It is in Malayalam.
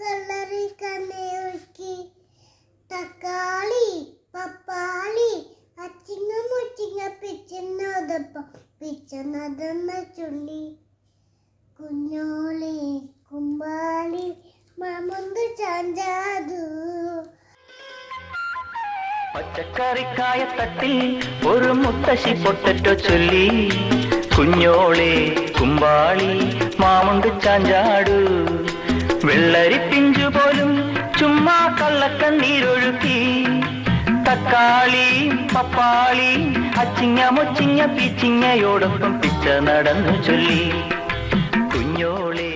കല്ലറി തക്കാളി അച്ചിങ്ങ മുച്ചിങ്ങ ചുള്ളി കുഞ്ഞോളി കുമ്പാളി മാമന്ത് ചാഞ്ചാതു. പച്ചക്കറിക്കായ തട്ടിൽ ഒരു മുത്തശ്ശി പൊട്ടറ്റോ ചൊല്ലി. കുഞ്ഞോളെ കുമ്പാളി മാമുണ്ട് ചാഞ്ചാടു. വെള്ളരി പിഞ്ചു പോലും ചുമ്മാ കള്ളക്കണ്ണീരൊഴുക്കി. തക്കാളി പപ്പാളി അച്ചിങ്ങ മുച്ചിങ്ങ പിച്ചിങ്ങയോടൊപ്പം പിച്ച നടന്നു ചൊല്ലി. കുഞ്ഞോളെ